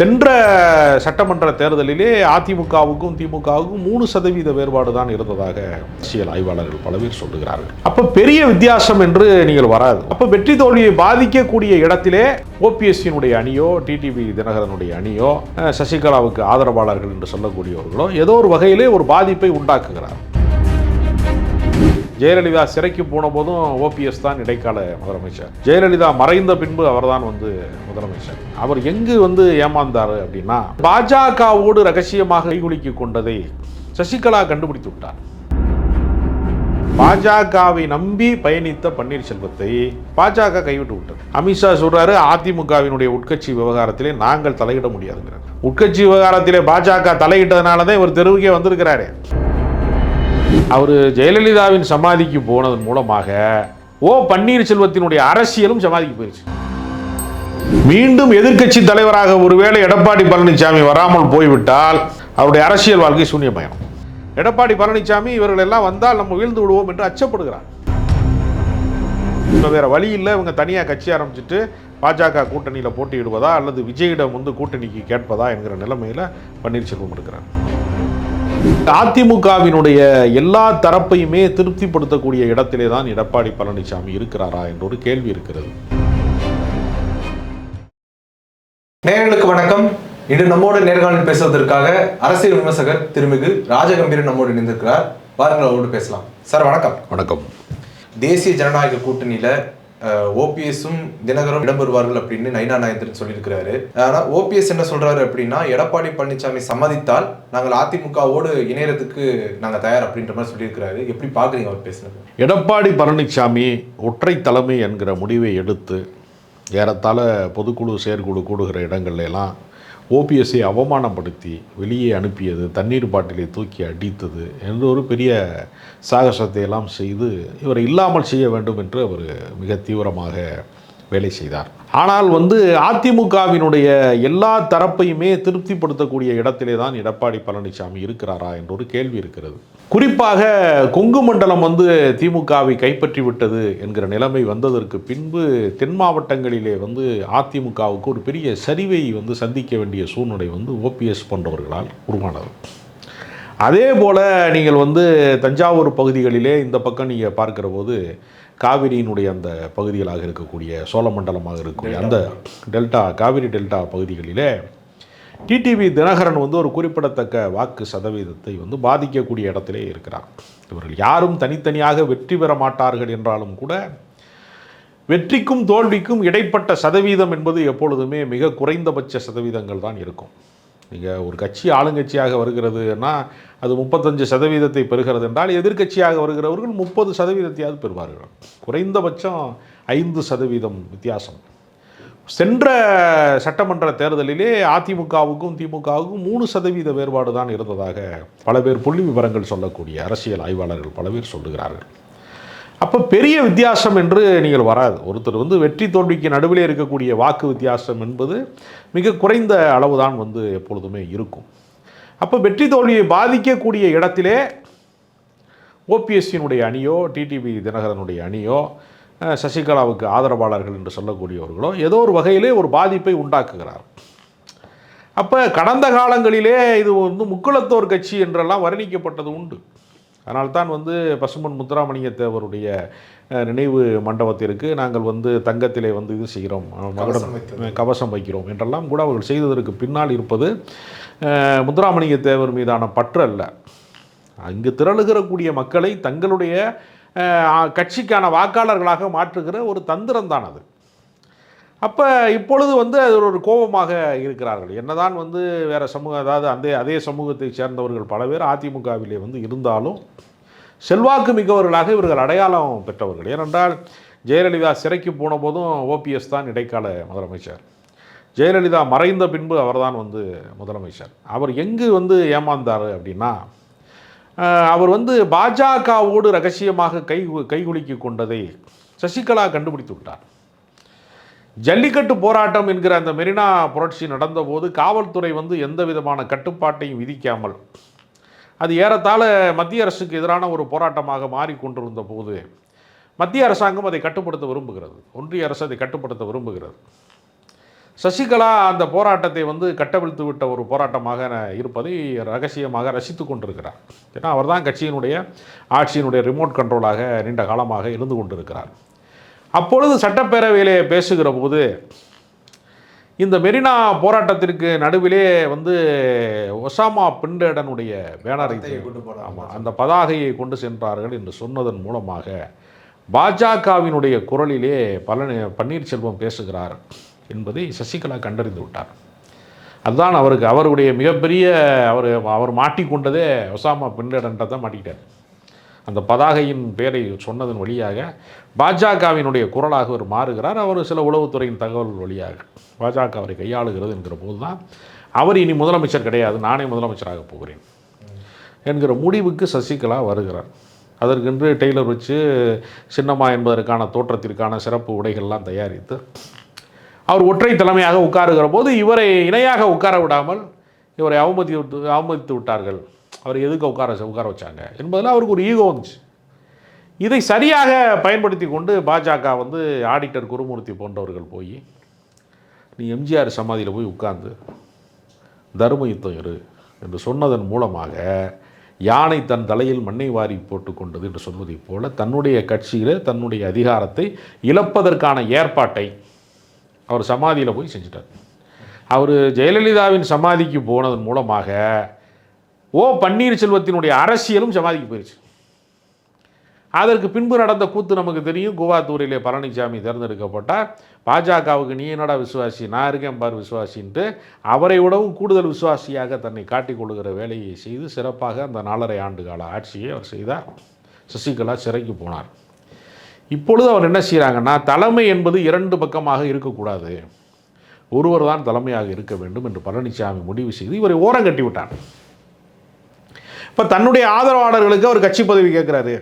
சென்ற சட்டமன்ற தேர்தலிலே அதிமுகவுக்கும் திமுகவுக்கும் மூணு சதவீத வேறுபாடு தான் இருந்ததாக அரசியல் ஆய்வாளர்கள் பல பேர் சொல்லுகிறார்கள். அப்போ பெரிய வித்தியாசம் என்று நீங்கள் வராது. அப்போ வெற்றி தோல்வியை பாதிக்கக்கூடிய இடத்திலே ஓபிஎஸ்சியினுடைய அணியோ டிடிவி தினகரனுடைய அணியோ சசிகலாவுக்கு ஆதரவாளர்கள் என்று சொல்லக்கூடியவர்களோ ஏதோ ஒரு வகையிலே ஒரு பாதிப்பை உண்டாக்குகிறார் ஜெயலலிதா சிறைக்கு போன போதும் ஓபிஎஸ் தான் இடைக்கால முதலமைச்சர். ஜெயலலிதா மறைந்த பின்பு அவர்தான் வந்து முதலமைச்சர். அவர் எங்கு வந்து ஏமாந்தார் அப்படின்னா பாஜகவோடு ரகசியமாக கைகுலுக்கி கொண்டதை சசிகலா கண்டுபிடித்து விட்டார். பாஜகவை நம்பி பயணித்த பன்னீர்செல்வத்தை பாஜக கைவிட்டு விட்டது. அமித்ஷா சொல்றாரு அதிமுகவினுடைய உட்கட்சி விவகாரத்திலே நாங்கள் தலையிட முடியாதுங்கிறார். உட்கட்சி விவகாரத்திலே பாஜக தலையிட்டதுனால தான் இவர் தெருவுக்கே வந்திருக்கிறாரு. அவர் ஜெயலலிதாவின் சமாதிக்கு போனதன் மூலமாக ஓ பன்னீர்செல்வத்தினுடைய அரசியலும் சமாதிக்கு போயிடுச்சு மீண்டும் எதிர்க்கட்சி தலைவராக ஒருவேளை எடப்பாடி பழனிசாமி வராமல் போய்விட்டால் அவருடைய அரசியல் வாழ்க்கை சூன்யமயம். எடப்பாடி பழனிசாமி இவர்கள் எல்லாம் வந்தால் நம்ம வீழ்ந்து விடுவோம் என்று அச்சப்படுகிறார். இப்போ வேற வழி இல்லை இவங்க தனியாக கட்சி ஆரம்பிச்சுட்டு பாஜக கூட்டணியில் போட்டியிடுவதா அல்லது விஜயிடம் வந்து கூட்டணிக்கு கேட்பதா என்கிற நிலைமையில் பன்னீர்செல்வம் இருக்கிறார். அதிமுகவினுடைய எல்லா தரப்பையுமே திருப்திப்படுத்தக்கூடிய இடத்திலே தான் எடப்பாடி பழனிசாமி இருக்கிறாரா என்ற ஒரு கேள்வி இருக்கிறது. நேயர்களுக்கு வணக்கம். இன்று நம்மோடு நேர்காணல் பேசுவதற்காக அரசியல் விமர்சகர் திருமிகு ராஜகம்பீரன் நம்மோடு இணைந்திருக்கிறார். வாருங்கள் அவரோடு பேசலாம். சார் வணக்கம். வணக்கம். தேசிய ஜனநாயக கூட்டணியில ஓபிஎஸும் தினகரும் இடம்பெறுவார்கள் அப்படின்னு நைனா நாயந்திரன் சொல்லியிருக்கிறாரு. ஆனால் ஓபிஎஸ் என்ன சொல்றாரு அப்படின்னா எடப்பாடி பழனிசாமி சம்மதித்தால் நாங்கள் அதிமுகவோடு இணையறதுக்கு நாங்கள் தயார் அப்படின்ற மாதிரி சொல்லியிருக்கிறாரு. எப்படி பார்க்குறீங்க அவர் பேசுனது? எடப்பாடி பழனிசாமி ஒற்றை தலைமை என்கிற முடிவை எடுத்து ஏறத்தாழ பொதுக்குழு செயற்குழு கூடுகிற இடங்கள்லாம் எல்லாம் ஓபிஎஸ்ஸை அவமானப்படுத்தி வெளியே அனுப்பியது தண்ணீர் பாட்டிலை தூக்கி அடித்தது என்ற ஒரு பெரிய சாகசத்தை எல்லாம் செய்து இவரை இல்லாமல் செய்ய வேண்டும் என்று அவர் மிக தீவிரமாக வேலை செய்தார். ஆனால் வந்து அதிமுகவினுடைய எல்லா தரப்பையுமே திருப்திப்படுத்தக்கூடிய இடத்திலே தான் எடப்பாடி பழனிசாமி இருக்கிறாரா என்ற ஒரு கேள்வி இருக்கிறது. குறிப்பாக கொங்கு மண்டலம் வந்து திமுகவை கைப்பற்றி விட்டது என்கிற நிலைமை வந்ததற்கு பின்பு தென் மாவட்டங்களிலே வந்து அதிமுகவுக்கு ஒரு பெரிய சரிவை வந்து சந்திக்க வேண்டிய சூழ்நிலை வந்து ஓபிஎஸ் போன்றவர்களால் உருவானது. அதே போல் நீங்கள் வந்து தஞ்சாவூர் பகுதிகளிலே இந்த பக்கம் நீங்கள் பார்க்கிற போது காவிரியினுடைய அந்த பகுதிகளாக இருக்கக்கூடிய சோழமண்டலமாக இருக்கக்கூடிய அந்த டெல்டா காவிரி டெல்டா பகுதிகளிலே டிடிவி தினகரன் வந்து ஒரு குறிப்பிடத்தக்க வாக்கு சதவீதத்தை வந்து பாதிக்கக்கூடிய இடத்திலே இருக்கிறார். இவர்கள் யாரும் தனித்தனியாக வெற்றி பெற மாட்டார்கள் என்றாலும் கூட வெற்றிக்கும் தோல்விக்கும் இடைப்பட்ட சதவீதம் என்பது எப்பொழுதுமே மிக குறைந்தபட்ச சதவீதங்கள் தான் இருக்கும். நீங்கள் ஒரு கட்சி ஆளுங்கட்சியாக வருகிறதுன்னா அது முப்பத்தஞ்சு சதவீதத்தை பெறுகிறது என்றால் எதிர்க்கட்சியாக வருகிறவர்கள் முப்பது சதவீதத்தையாவது பெறுவார்கள். குறைந்தபட்சம் ஐந்து சதவீதம் வித்தியாசம். சென்ற சட்டமன்ற தேர்தலிலே அதிமுகவுக்கும் திமுகவுக்கும் மூணு சதவீத வேறுபாடு தான் இருந்ததாக பல பேர் புள்ளி விவரங்கள் சொல்லக்கூடிய அரசியல் ஆய்வாளர்கள் பல பேர் சொல்லுகிறார்கள். அப்போ பெரிய வித்தியாசம் என்று நீங்கள் வராது. ஒருத்தர் வந்து வெற்றி தோல்விக்கு நடுவிலே இருக்கக்கூடிய வாக்கு வித்தியாசம் என்பது மிக குறைந்த அளவு தான் வந்து எப்பொழுதுமே இருக்கும். அப்போ வெற்றி தோல்வியை பாதிக்கக்கூடிய இடத்திலே ஓபிஎஸ்சியினுடைய அணியோ டிடிவி தினகரனுடைய அணியோ சசிகலாவுக்கு ஆதரவாளர்கள் என்று சொல்லக்கூடியவர்களோ ஏதோ ஒரு வகையிலே ஒரு பாதிப்பை உண்டாக்குகிறார். அப்போ கடந்த காலங்களிலே இது வந்து முக்குளத்தோர் கட்சி என்றெல்லாம் வர்ணிக்கப்பட்டது உண்டு. அதனால்தான் வந்து பசுமன் முத்துராமலிங்க தேவருடைய நினைவு மண்டபத்திற்கு நாங்கள் வந்து தங்கத்திலே வந்து இது செய்கிறோம். மகுடம் கவசம் வைக்கிறோம். என்றெல்லாம் கூட அவர்கள் செய்ததற்கு பின்னால் இருப்பது முத்துராமலிங்க தேவர் மீதான பற்று அல்ல அங்கு திரளுகிறக்கூடிய மக்களை தங்களுடைய கட்சிக்கான வாக்காளர்களாக மாற்றுகிற ஒரு தந்திரம் தான் அது. அப்போ இப்பொழுது வந்து அது ஒரு கோபமாக இருக்கிறார்கள். என்னதான் வந்து வேறு சமூகம் அதாவது அந்த அதே சமூகத்தை சேர்ந்தவர்கள் பல பேர் அதிமுகவிலே வந்து இருந்தாலும் செல்வாக்கு மிக்கவர்களாக இவர்கள் அடையாளம் பெற்றவர்கள். ஏனென்றால் ஜெயலலிதா சிறைக்கு போன போதும் ஓபிஎஸ் தான் இடைக்கால முதலமைச்சர். ஜெயலலிதா மறைந்த பின்பு அவர்தான் வந்து முதலமைச்சர். அவர் எங்கு வந்து ஏமாந்தார் அப்படின்னா அவர் வந்து பாஜகவோடு ரகசியமாக கை கைகுலுக்கி கொண்டதை சசிகலா கண்டுபிடித்து விட்டார். ஜல்லிக்கட்டு போராட்டம் என்கிற அந்த மெரினா புரட்சி நடந்தபோது காவல்துறை வந்து எந்த விதமான கட்டுப்பாட்டையும் விதிக்காமல் அது ஏறத்தாழ மத்திய அரசுக்கு எதிரான ஒரு போராட்டமாக மாறிக்கொண்டிருந்த போது மத்திய அரசாங்கம் அதை கட்டுப்படுத்த விரும்புகிறது. ஒன்றிய அரசு அதை கட்டுப்படுத்த விரும்புகிறது. சசிகலா அந்த போராட்டத்தை வந்து கட்டவிழ்த்து விட்ட ஒரு போராட்டமாக இருப்பதை ரகசியமாக ரசித்து கொண்டிருக்கிறார். ஏன்னா அவர் தான் கட்சியினுடைய ஆட்சியினுடைய ரிமோட் கண்ட்ரோலாக நீண்ட காலமாக இருந்து கொண்டிருக்கிறார். அப்பொழுது சட்டப்பேரவையிலே பேசுகிற போது இந்த மெரினா போராட்டத்திற்கு நடுவிலே வந்து ஒசாமா பின்லேடனுடைய பேனரை. ஆமாம் அந்த பதாகையை கொண்டு சென்றார்கள் என்று சொன்னதன் மூலமாக பாஜகவினுடைய குரலிலே பழனி பன்னீர்செல்வம் பேசுகிறார் என்பதை சசிகலா கண்டறிந்து விட்டார் அதுதான் அவருக்கு அவருடைய மிகப்பெரிய அவர் அவர் மாட்டிக்கொண்டதே ஒசாமா பின்லேடன்ட்ட தான் மாட்டிக்கிட்டார் அந்த பதாகையின் பெயரை சொன்னதன் வழியாக பாஜகவினுடைய குரலாக அவர் மாறுகிறார். அவர் சில உளவுத்துறையின் தகவல் வழியாக பாஜக அவரை கையாளுகிறது என்கிற போது தான் அவர் இனி முதலமைச்சர் கிடையாது. நானே முதலமைச்சராக போகிறேன் என்கிற முடிவுக்கு சசிகலா வருகிறார். அதற்கென்று டெய்லர் வச்சு சின்னம்மா என்பதற்கான தோற்றத்திற்கான சிறப்பு உடைகள்லாம் தயாரித்து அவர் ஒற்றை தலைமையாக உட்காருகிற போது இவரை இணையாக உட்கார விடாமல் இவரை அவமதி விட்டு அவமதித்து விட்டார்கள். அவர் எதுக்கு உட்கார உட்கார வச்சாங்க என்பதில் அவருக்கு ஒரு ஈகோ வந்துச்சு. இதை சரியாக பயன்படுத்தி கொண்டு பாஜக வந்து ஆடிட்டர் குருமூர்த்தி போன்றவர்கள் போய் நீ எம்ஜிஆர் சமாதியில் போய் உட்கார்ந்து தர்ம யுத்தம் இரு என்று சொன்னதன் மூலமாக யானை தன் தலையில் மண்ணை வாரி போட்டுக்கொண்டது என்று சொல்வதைப் போல தன்னுடைய கட்சியில் தன்னுடைய அதிகாரத்தை இழப்பதற்கான ஏற்பாட்டை அவர் சமாதியில் போய் செஞ்சிட்டார். அவர் ஜெயலலிதாவின் சமாதிக்கு போனதன் மூலமாக ஓ பன்னீர்செல்வத்தினுடைய அரசியலும் சமாதிக்கு போயிடுச்சு அதற்கு பின்பு நடந்த கூத்து நமக்கு தெரியும். குவாத்தூரிலே பழனிசாமி தேர்ந்தெடுக்கப்பட்டார் பாஜகவுக்கு நீ என்னடா விசுவாசி? நான் இருக்கேன் பார் விசுவாசின்ட்டு அவரை விடவும் கூடுதல் விசுவாசியாக தன்னை காட்டிக் கொள்கிற வேலையை செய்து சிறப்பாக அந்த நாலரை ஆண்டு கால ஆட்சியை அவர் செய்தார். சசிகலா சிறைக்கு போனார். இப்பொழுது அவர் என்ன செய்கிறாங்கன்னா தலைமை என்பது இரண்டு பக்கமாக இருக்கக்கூடாது. ஒருவர் தான் தலைமையாக இருக்க வேண்டும் என்று பழனிசாமி முடிவு செய்து இவரை ஓரம் கட்டி விட்டார். இப்போ தன்னுடைய ஆதரவாளர்களுக்கு அவர் கட்சி பதவி கேட்குறாரு.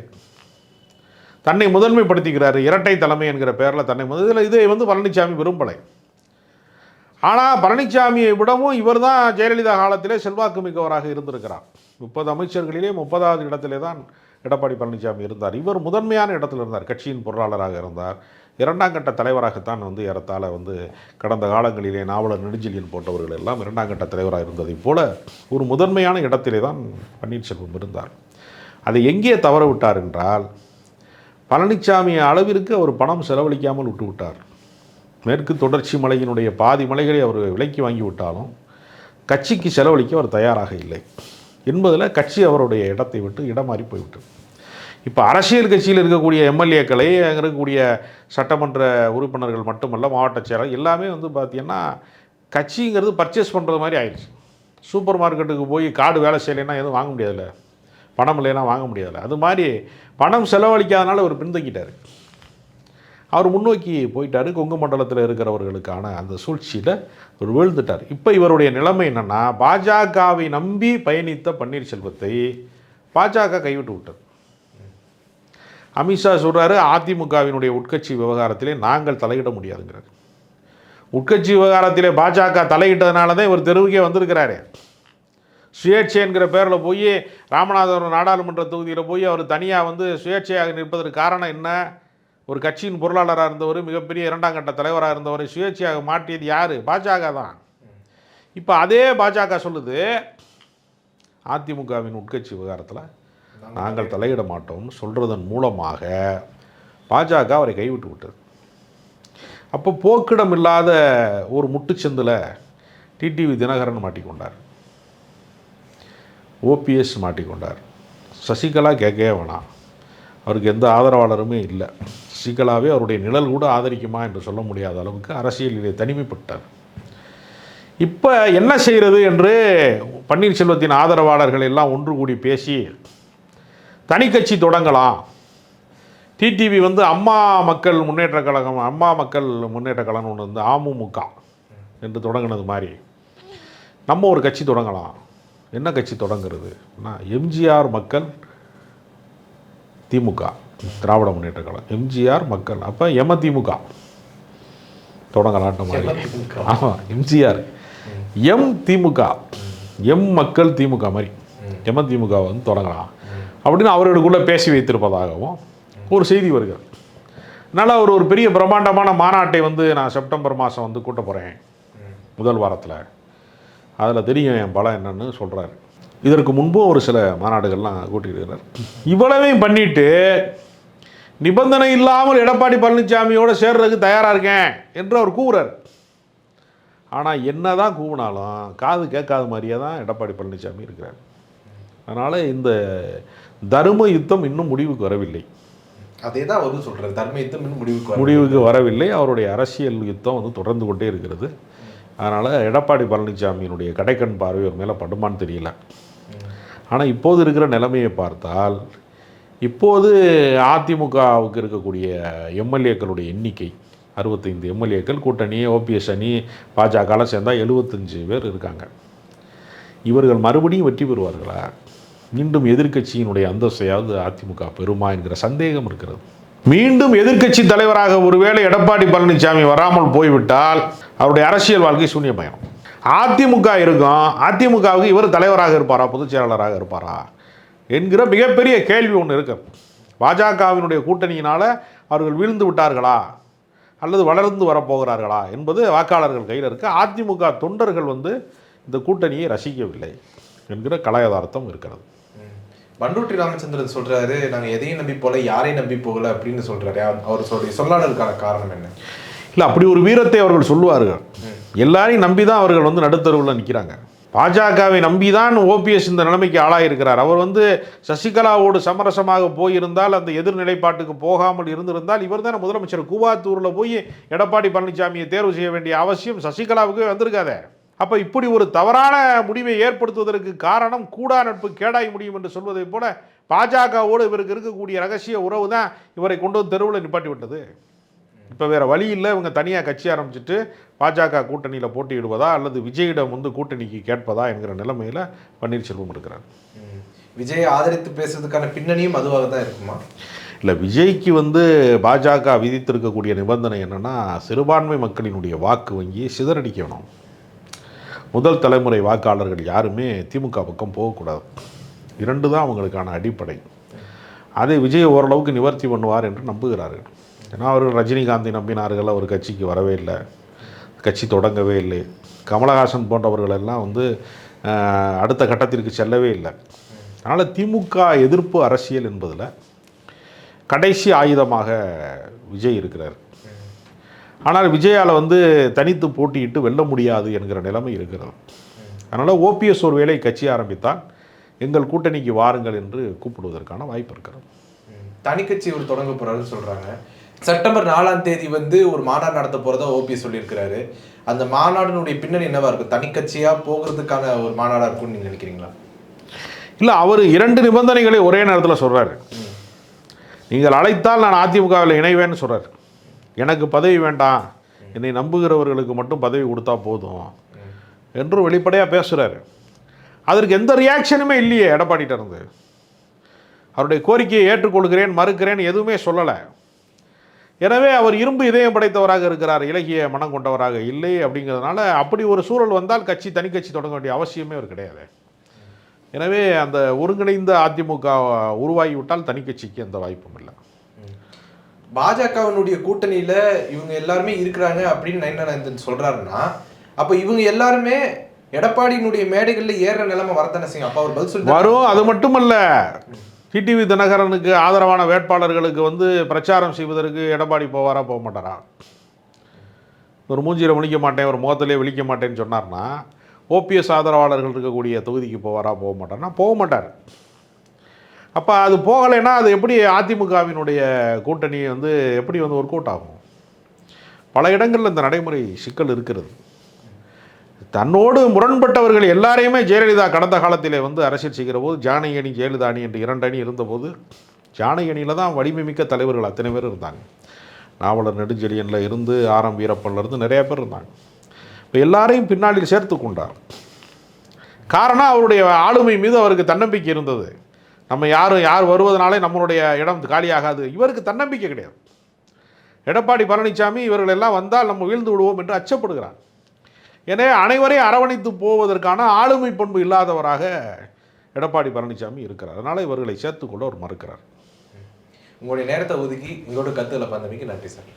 தன்னை முதன்மைப்படுத்திக்கிறாரு. இரட்டை தலைமை என்கிற பெயரில் தன்னை முதல் இது இதை வந்து பழனிசாமி விரும்பலை ஆனால் பழனிசாமியை விடவும் இவர் தான் ஜெயலலிதா காலத்திலே செல்வாக்கு மிக்கவராக இருந்திருக்கிறார். முப்பது அமைச்சர்களிலே முப்பதாவது இடத்திலே தான் எடப்பாடி பழனிசாமி இருந்தார். இவர் முதன்மையான இடத்தில் இருந்தார் கட்சியின் பொருளாளராக இருந்தார். இரண்டாம் கட்ட தலைவராகத்தான் வந்து ஏறத்தாழ வந்து கடந்த காலங்களிலே நாவலர் நெடுஞ்செழியன் போன்றவர்கள் எல்லாம் இரண்டாம் கட்ட தலைவராக இருந்ததைப் போல ஒரு முதன்மையான இடத்திலே தான் பன்னீர்செல்வம் இருந்தார். அதை எங்கே தவற விட்டார் என்றால் பழனிசாமி அளவிற்கு அவர் பணம் செலவழிக்காமல் விட்டுவிட்டார் மேற்கு தொடர்ச்சி மலையினுடைய பாதி மலைகளை அவர் விலைக்கு வாங்கி விட்டாலும் கட்சிக்கு செலவழிக்க அவர் தயாராக இல்லை. என்பதில் கட்சி அவருடைய இடத்தை விட்டு இடம் மாறி போய்விட்டது. இப்போ அரசியல் கட்சியில் இருக்கக்கூடிய எம்எல்ஏக்களை அங்கே இருக்கக்கூடிய சட்டமன்ற உறுப்பினர்கள் மட்டுமல்ல மாவட்ட செயலர் எல்லாமே வந்து பார்த்திங்கன்னா கட்சிங்கிறது பர்ச்சேஸ் பண்ணுறது மாதிரி ஆயிடுச்சு. சூப்பர் மார்க்கெட்டுக்கு போய் கார்டு வேலை செய்யலைன்னா எதுவும் வாங்க முடியாதுல்ல. பணம் இல்லைன்னா வாங்க முடியாதுல்ல. அது மாதிரி பணம் செலவழிக்காதனால அவர் பின்தங்கிட்டார். அவர் முன்னோக்கி போயிட்டாரு. கொங்கு மண்டலத்தில் இருக்கிறவர்களுக்கான அந்த சூழ்ச்சியில் அவர் வீழ்ந்துட்டார். இப்போ இவருடைய நிலைமை என்னென்னா பாஜகவை நம்பி பயணித்த பன்னீர்செல்வத்தை பாஜக கைவிட்டு விட்டது. அமித்ஷா சொல்கிறாரு அதிமுகவினுடைய உட்கட்சி விவகாரத்திலே நாங்கள் தலையிட முடியாதுங்கிறார். உட்கட்சி விவகாரத்திலே பாஜக தலையிட்டதுனால தான் இவர் தெருவுக்கே வந்திருக்கிறாரு. சுயேட்சைங்கிற பேரில் போய் ராமநாதபுரம் நாடாளுமன்ற தொகுதியில் போய் அவர் தனியாக வந்து சுயேட்சையாக நிற்பதற்கு காரணம் என்ன? ஒரு கட்சியின் பொருளாளராக இருந்தவர் மிகப்பெரிய இரண்டாம் கட்ட தலைவராக இருந்தவர் சுயேட்சையாக மாட்டியது யார்? பாஜக தான். இப்போ அதே பாஜக சொல்லுது அதிமுகவின் உட்கட்சி விவகாரத்தில் நாங்கள் தலையிட மாட்டோம்னு சொல்கிறதன் மூலமாக பாஜக அவரை கைவிட்டு விட்டது. அப்போ போக்கிடம் இல்லாத ஒரு முட்டுச்சந்தில் டிடிவி தினகரன் மாட்டிக்கொண்டார். ஓபிஎஸ் மாட்டிக்கொண்டார். சசிகலா கேட்கவே வேணாம். அவருக்கு எந்த ஆதரவாளருமே இல்லை. சசிகலாவே அவருடைய நிழல் கூட ஆதரிக்குமா என்று சொல்ல முடியாத அளவுக்கு அரசியலிலே தனிமைப்பட்டார் இப்போ என்ன செய்கிறது என்று பன்னீர்செல்வத்தின் ஆதரவாளர்கள் எல்லாம் ஒன்று கூடி பேசி தனிக்கட்சி தொடங்கலாம். டிடிவி வந்து அம்மா மக்கள் முன்னேற்ற கழகம் அம்மா மக்கள் முன்னேற்ற கழகம் ஒன்று வந்து அமமுக என்று தொடங்கினது மாதிரி. நம்ம ஒரு கட்சி தொடங்கலாம். என்ன கட்சி தொடங்குறது? எம்ஜிஆர் மக்கள் திமுக திராவிட முன்னேற்ற கழகம். எம்ஜிஆர் மக்கள். அப்போ எம திமுக. தொடங்கலான்ற மாதிரி. ஆமாம் எம்ஜிஆர். எம் திமுக. எம் மக்கள் திமுக மாதிரி. எம திமுக வந்து தொடங்கலாம். அப்படின்னு அவர்களுக்குள்ளே பேசி வைத்திருப்பதாகவும் ஒரு செய்தி வருகிறது. அதனால் அவர் ஒரு பெரிய பிரம்மாண்டமான மாநாட்டை வந்து நான் செப்டம்பர் மாதம் வந்து கூட்ட போகிறேன் முதல் வாரத்தில். அதில் தெரியும் என் பலம் என்னன்னு சொல்கிறாரு இதற்கு முன்பும் ஒரு சில மாநாடுகள்லாம் கூட்டியிருக்கிறார் இவ்வளவையும் பண்ணிட்டு நிபந்தனை இல்லாமல் எடப்பாடி பழனிசாமியோடு சேர்றதுக்கு தயாராக இருக்கேன் என்று அவர் கூவுறார். ஆனால் என்ன தான் கூவினாலும் காது கேட்காத மாதிரியே தான் எடப்பாடி பழனிசாமி இருக்கிறார். அதனால் இந்த தரும யுத்தம் இன்னும் முடிவுக்கு வரவில்லை. அதே தான் அவரும் சொல்றாரு. தர்ம யுத்தம் இன்னும் முடிவுக்கு. முடிவுக்கு வரவில்லை. அவருடைய அரசியல் யுத்தம் வந்து தொடர்ந்து கொண்டே இருக்கிறது. அதனால் எடப்பாடி பழனிசாமியினுடைய கடைக்கண் பார்வை ஒரு மேலே படுமான்னு தெரியல. ஆனால் இப்போது இருக்கிற நிலைமையை பார்த்தால் இப்போது அதிமுகவுக்கு இருக்கக்கூடிய எம்எல்ஏக்களுடைய எண்ணிக்கை அறுபத்தைந்து எம்எல்ஏக்கள் கூட்டணி ஓபிஎஸ் அணி பாஜகலாம் சேர்ந்தால் எழுபத்தஞ்சு பேர் இருக்காங்க. இவர்கள் மறுபடியும் வெற்றி பெறுவார்களா? மீண்டும் எதிர்க்கட்சியினுடைய அந்தஸ்தையாவது அதிமுக பெறுமா என்கிற சந்தேகம் இருக்கிறது. மீண்டும் எதிர்க்கட்சி தலைவராக ஒருவேளை எடப்பாடி பழனிசாமி வராமல் போய்விட்டால் அவருடைய அரசியல் வாழ்க்கை சூன்யமயம். அதிமுக இருக்கும். அதிமுகவுக்கு இவர் தலைவராக இருப்பாரா பொதுச் செயலாளராக இருப்பாரா என்கிற மிகப்பெரிய கேள்வி ஒன்று இருக்கு. பாஜகவினுடைய கூட்டணியினால் அவர்கள் வீழ்ந்து விட்டார்களா? அல்லது வளர்ந்து வரப்போகிறார்களா? என்பது வாக்காளர்கள் கையில் இருக்க. அதிமுக தொண்டர்கள் வந்து இந்த கூட்டணியை ரசிக்கவில்லை என்கிற கலாயதார்த்தம் இருக்கிறது. பண்டூட்டி ராமச்சந்திரன் சொல்றாரு நாங்க எதையும் நம்பி போல யாரையும் நம்பி போகல அப்படின்னு சொல்றாரு. அவர் சொல்ற சொல்லாடலுக்கான காரணம் என்ன? இல்லை அப்படி ஒரு வீரத்தை அவர்கள் சொல்லுவார்கள் எல்லாரையும் நம்பி தான் அவர்கள் வந்து நடுத்தருவில் நிற்கிறாங்க பாஜகவை நம்பி தான் ஓபிஎஸ் இந்த நிலைமைக்கு ஆளாயிருக்கிறார். அவர் வந்து சசிகலாவோடு சமரசமாக போயிருந்தால் அந்த எதிர்நிலைப்பாட்டுக்கு போகாமல் இருந்திருந்தால் இவர் தானே முதலமைச்சர். கூவாத்தூரில் போய் எடப்பாடி பழனிசாமியை தேர்வு செய்ய வேண்டிய அவசியம் சசிகலாவுக்கு வந்திருக்காதே. அப்போ இப்படி ஒரு தவறான முடிவை ஏற்படுத்துவதற்கு காரணம் கூடா நட்பு கேடாய் முடியும் என்று சொல்வதைப் போல பாஜகவோடு இவருக்கு இருக்கக்கூடிய ரகசிய உறவு தான் இவரை கொண்டு வந்து தெருவில் நிப்பாட்டி விட்டது. இப்போ வேற வழி இல்லை. இவங்க தனியாக கட்சி ஆரம்பிச்சுட்டு பாஜக கூட்டணியில் போட்டியிடுவதா அல்லது விஜயிடம் வந்து கூட்டணிக்கு கேட்பதா என்கிற நிலைமையில் பன்னீர்செல்வம் இருக்கிறார். விஜயை ஆதரித்து பேசுறதுக்கான பின்னணியும் அதுவாக தான் இருக்குமா? இல்லை விஜய்க்கு வந்து பாஜக விதித்திருக்கக்கூடிய நிபந்தனை என்னன்னா சிறுபான்மை மக்களினுடைய வாக்கு வங்கியை சிதறடிக்கணும். முதல் தலைமுறை வாக்காளர்கள் யாருமே திமுக பக்கம் போகக்கூடாது. இரண்டு தான் அவங்களுக்கான அடிப்படை. அதை விஜய் ஓரளவுக்கு நிவர்த்தி பண்ணுவார் என்று நம்புகிறார்கள். ஏன்னா அவர்கள் ரஜினிகாந்தை நம்பினார்கள் அவர் கட்சிக்கு வரவே இல்லை. கட்சி தொடங்கவே இல்லை. கமலஹாசன் போன்றவர்கள் எல்லாம் வந்து அடுத்த கட்டத்திற்கு செல்லவே இல்லை. அதனால் திமுக எதிர்ப்பு அரசியல் என்பதில் கடைசி ஆயுதமாக விஜய் இருக்கிறார். ஆனால் விஜயால் வந்து தனித்து போட்டியிட்டு வெல்ல முடியாது என்கிற நிலைமை இருக்கிறது. அதனால் ஓபிஎஸ் ஒரு வேளை கட்சி ஆரம்பித்தால் எங்கள் கூட்டணிக்கு வாருங்கள் என்று கூப்பிடுவதற்கான வாய்ப்பு இருக்கிறது. தனிக்கட்சி இவர் தொடங்க போறாருன்னு சொல்றாங்க. செப்டம்பர் நாலாம் தேதி வந்து ஒரு மாநாடு நடத்த போறதா ஓபி சொல்லியிருக்கிறாரு. அந்த மாநாடினுடைய பின்னணி என்னவா இருக்கும்? தனிக்கட்சியா போகிறதுக்கான ஒரு மாநாடா இருக்கும்னு நீங்க நினைக்கிறீங்களா? இல்லை அவர் இரண்டு நிபந்தனைகளை ஒரே நேரத்தில் சொல்கிறாரு நீங்கள் அழைத்தால் நான் அதிமுகவில் இணைவேன்னு சொல்கிறார் எனக்கு பதவி வேண்டாம். என்னை நம்புகிறவர்களுக்கு மட்டும் பதவி கொடுத்தா போதும். என்று வெளிப்படையாக பேசுகிறாரு அதற்கு எந்த ரியாக்ஷனுமே இல்லையே எடப்பாடிட்ட இருந்து. அவருடைய கோரிக்கையை ஏற்றுக்கொள்கிறேன் மறுக்கிறேன் எதுவுமே சொல்லலை. எனவே அவர் இரும்பு இதயம் படைத்தவராக இருக்கிறார் இலகிய மனம் கொண்டவராக இல்லை அப்படிங்கிறதுனால அப்படி ஒரு சூழல் வந்தால் கட்சி தனி கட்சி தொடங்க வேண்டிய அவசியமே அவர் கிடையாது. எனவே அந்த ஒருங்கிணைந்த அதிமுக உருவாகிவிட்டால் தனி கட்சிக்கு எந்த வாய்ப்பும் இல்லை. பாஜகவினுடைய கூட்டணியில இவங்க எல்லாருமே இருக்கிறாங்க அப்படின்னு நயனானந்தன் சொல்றாருன்னா அப்ப இவங்க எல்லாருமே எடப்பாடியினுடைய மேடைகளில் ஏறுற நிலைமை வரத்தானே செய்யும். அப்ப அவர் பதில் சொல்லி வரும். அது மட்டுமல்ல. டிடிவி தினகரனுக்கு ஆதரவான வேட்பாளர்களுக்கு வந்து பிரச்சாரம் செய்வதற்கு எடப்பாடி போவாரா போக மாட்டாரா? ஒரு மூஞ்சியில் விழிக்க மாட்டேன் ஒரு முகத்திலே விழிக்க மாட்டேன்னு சொன்னார்னா ஓபிஎஸ் ஆதரவாளர்கள் இருக்கக்கூடிய தொகுதிக்கு போவாரா போக மாட்டார்னா போக மாட்டார். அப்போ அது போகலைன்னா அது எப்படி அதிமுகவினுடைய கூட்டணி வந்து எப்படி வந்து ஒர்க் அவுட் ஆகும்? பல இடங்களில் இந்த நடைமுறை சிக்கல் இருக்கிறது. தன்னோடு முரண்பட்டவர்கள் எல்லாரையுமே ஜெயலலிதா கடந்த காலத்திலே வந்து அரசியல் செய்கிற போது ஜானகி அணி ஜெயலலிதா அணி என்று இரண்டு அணி இருந்தபோது ஜானகி அணியில் தான் வலிமை மிக்க தலைவர்கள் அத்தனை பேர் இருந்தாங்க. நாவலர் நெடுஞ்செழியனில் இருந்து ஆரம் வீரப்பன்ல இருந்து நிறையா பேர் இருந்தாங்க. இப்போ எல்லாரையும் பின்னாளில் சேர்த்து கொண்டார். காரணம் அவருடைய ஆளுமை மீது அவருக்கு தன்னம்பிக்கை இருந்தது. நம்ம யாரும் யார் வருவதனாலே நம்மளுடைய இடம் காலியாகாது. இவருக்கு தன்னம்பிக்கை கிடையாது. எடப்பாடி பழனிசாமி இவர்கள் எல்லாம் வந்தால் நம்ம வீழ்ந்து விடுவோம் என்று அச்சப்படுகிறார். எனவே அனைவரையும் அரவணைத்து போவதற்கான ஆளுமை பண்பு இல்லாதவராக எடப்பாடி பழனிசாமி இருக்கிறார். அதனால் இவர்களை சேர்த்துக்கொள்ள அவர் மறுக்கிறார். உங்களுடைய நேரத்தை ஒதுக்கி உங்களோட கத்துக்களை பந்தமைக்கு நன்றி சார்.